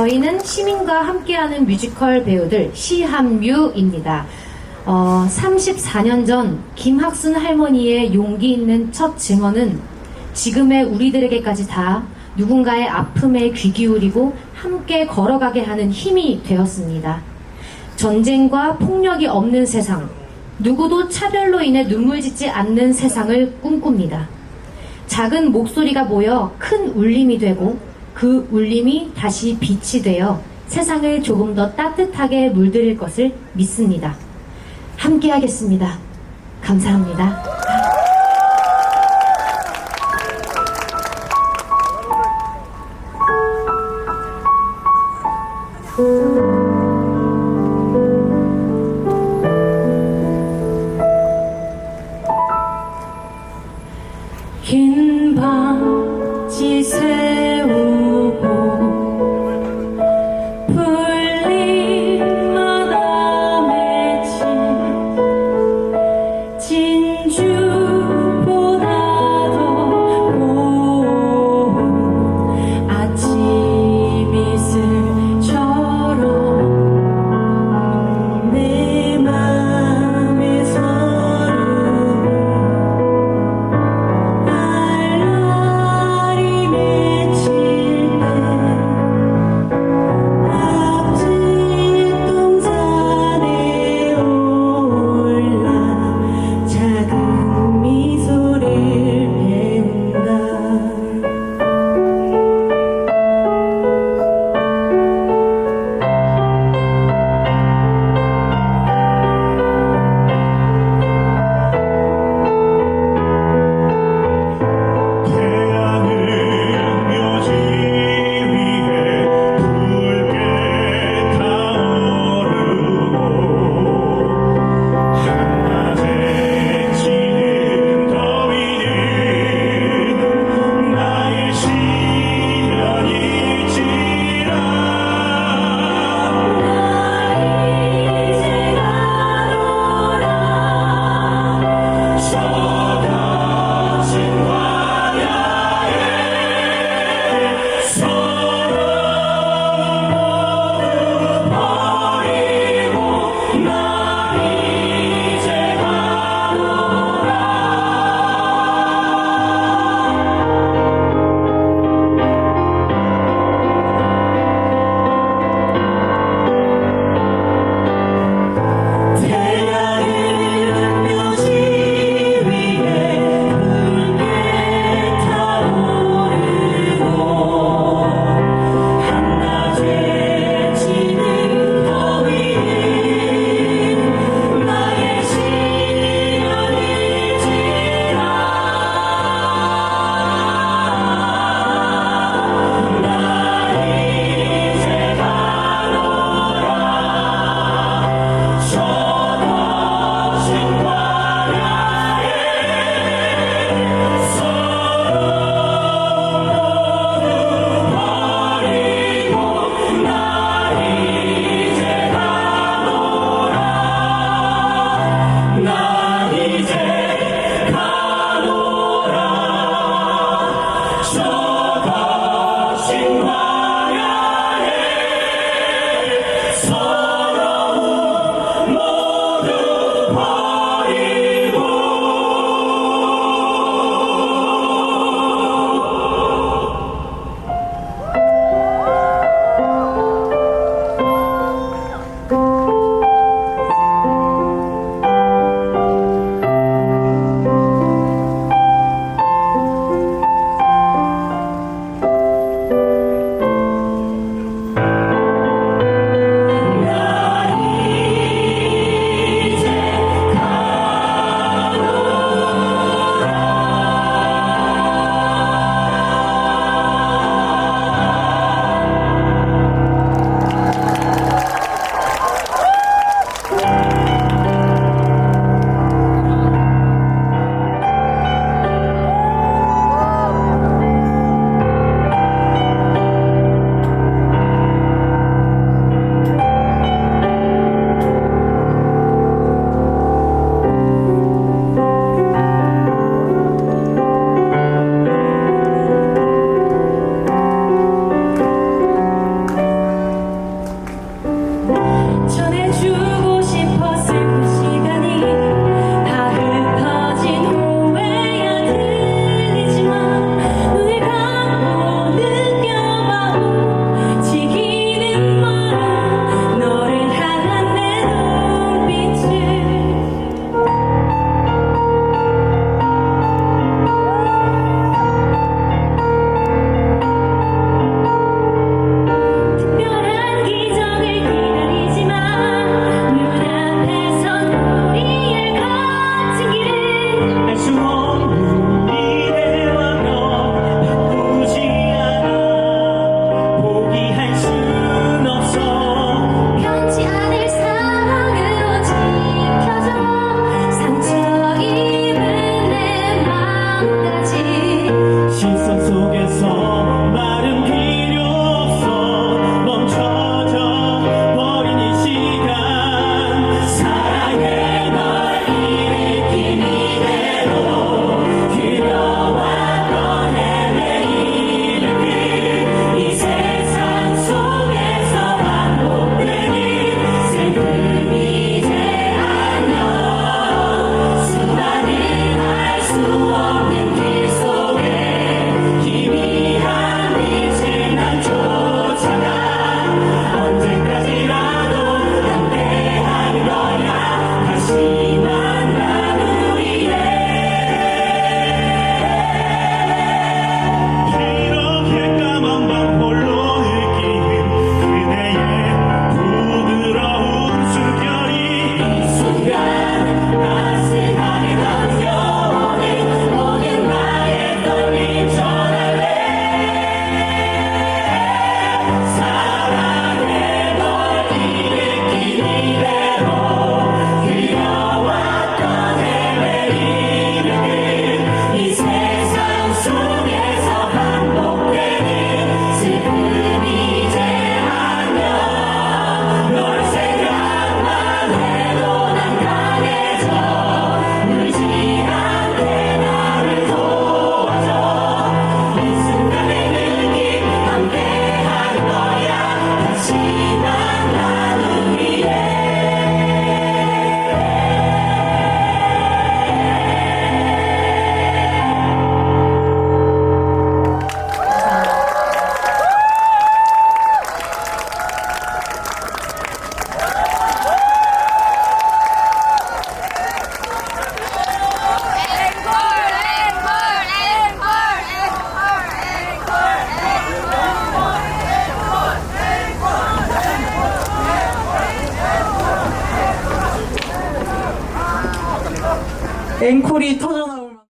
저희는 시민과 함께하는 뮤지컬 배우들 시한뮤입니다. 어, 34년 전 김학순 할머니의 용기 있는 첫 증언은 지금의 우리들에게까지 다 누군가의 아픔에 귀 기울이고 함께 걸어가게 하는 힘이 되었습니다. 전쟁과 폭력이 없는 세상, 누구도 차별로 인해 눈물 짓지 않는 세상을 꿈꿉니다. 작은 목소리가 모여 큰 울림이 되고 그 울림이 다시 빛이 되어 세상을 조금 더 따뜻하게 물들일 것을 믿습니다. 함께 하겠습니다. 감사합니다.